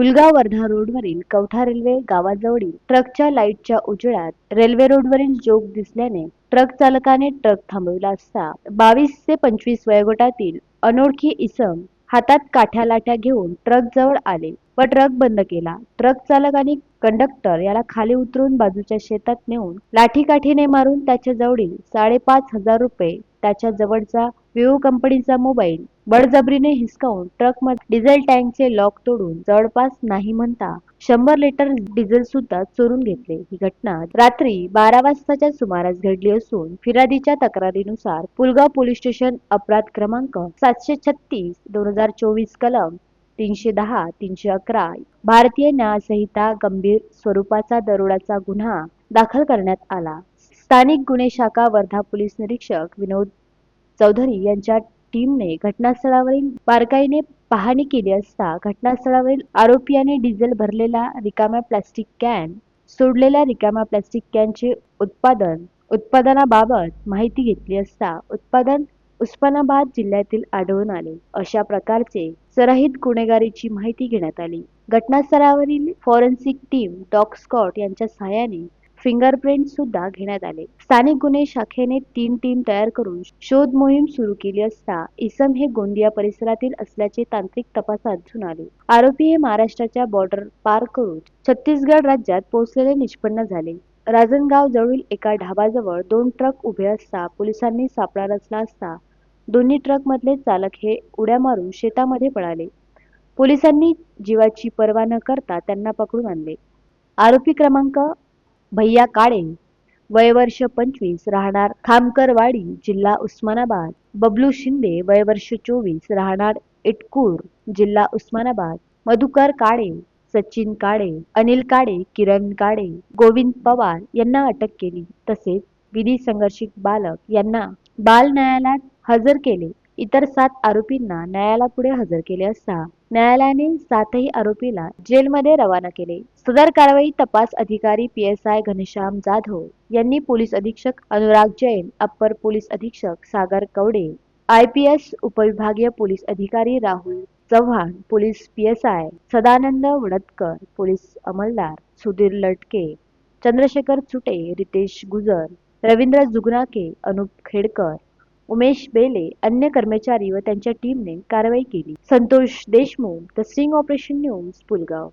पुलगाव वर्धा रोडवरील कवठा रेल्वे गावाजवळील ट्रकच्या लाईटच्या उजेडात रेल्वे रोडवरील जोग दिसल्याने ट्रक चालकाने ट्रक थांबविला असता बावीस ते पंचवीस वयोगटातील अनोळखी इसम हातात काठ्या लाठ्या घेऊन ट्रक जवळ आले व ट्रक बंद केला. ट्रक चालक आणि कंडक्टर याला खाली उतरून बाजूच्या शेतात नेऊन लाठीकाठीने मारून त्याच्या जवळील साडेपाच हजार रुपये त्याच्या जवळचा विवो कंपनीचा मोबाईल बळजबरीने हिसकावून ट्रकमध्ये डिझेल टँकचे लॉक तोडून जवळपास नाही म्हणता शंभर लिटर डिझेल सुद्धा चोरून घेतले. ही घटना रात्री बारा वाजताच्या सुमारास घडली असून फिर्यादीच्या तक्रारीनुसार पुलगाव पोलीस स्टेशन अपराध क्रमांक सातशे छत्तीस दोन हजार चोवीस कलम तीनशे दहा तीनशे अकरा भारतीय न्यायसंहिता गंभीर स्वरूपाचा दरोडाचा गुन्हा दाखल करण्यात आला. स्थानिक गुन्हे शाखा वर्धा पोलीस निरीक्षक विनोद चौधरी यांच्या टीमने घटनास्थळावरील बारकाईने पाहणी केली असता घटनास्थळावरील आरोपीयाने डिझेल भरलेला रिकाम्या प्लास्टिक कॅन सोडलेल्या रिकाम्या प्लास्टिक कॅनचे उत्पादन उत्पादनाबाबत माहिती घेतली असता उत्पादन उस्मानाबाद जिल्ह्यातील आढळून आले. अशा प्रकारचे सरहित गुन्हेगारीची माहिती घेण्यात आली. घटनास्थळावरील फॉरेन्सिक टीम डॉग स्कॉट यांच्या सहाय्याने फिंगरप्रिंट सुद्धा घेण्यात आले. स्थानिक गुन्हे शाखेने तीन टीम तयार करून शोध मोहीम सुरू केली असता इसम हे गोंदिया परिसरातील असल्याचे तांत्रिक तपासात दिसून आले. आरोपी हे महाराष्ट्राच्या बॉर्डर पार करून छत्तीसगड राज्यात पोहोचलेले निष्पन्न झाले. राजनगाव जवळील एका ढाबाजवळ दोन ट्रक उभे असता पोलिसांनी सापळा रचला असता दोन्ही ट्रक मधले चालक हे उड्या मारून शेतामध्ये पळाले. पोलिसांनी जीवाची पर्वा न करता त्यांना पकडून आणले. आरोपी क्रमांक भैया काळे. वय वर्ष पंचवीस राहणार खामकरवाडी जिल्हा उस्मानाबाद. बबलू शिंदे वय वर्ष चोवीस राहणार इटकूर जिल्हा उस्मानाबाद. मधुकर काळे सचिन काळे अनिल काळे किरण काळे गोविंद पवार यांना अटक केली. तसेच विधी संघर्षित बालक यांना बाल न्यायालयात हजर केले. इतर सात आरोपींना न्यायालयापुढे हजर केले असता न्यायालयाने सातही आरोपीला जेलमध्ये रवाना केले. सदर कारवाई तपास अधिकारी P S I Ghanshyam Jadhav यांनी पोलीस अधीक्षक अनुराग जैन अप्पर पोलीस अधीक्षक Sagar Kawade I P S उपविभागीय पोलीस अधिकारी Rahul Chavan police P S I Sadanand Wadatkar police अंमलदार Sudhir Latke Chandrashekhar चुटे Riteish गुजर रवींद्र जुगनाके अनुप खेडकर उमेश बेले अन्य कर्मचारी व त्यांच्या टीमने कारवाई केली. Santosh Deshmukh the sting operation news Pulgaon.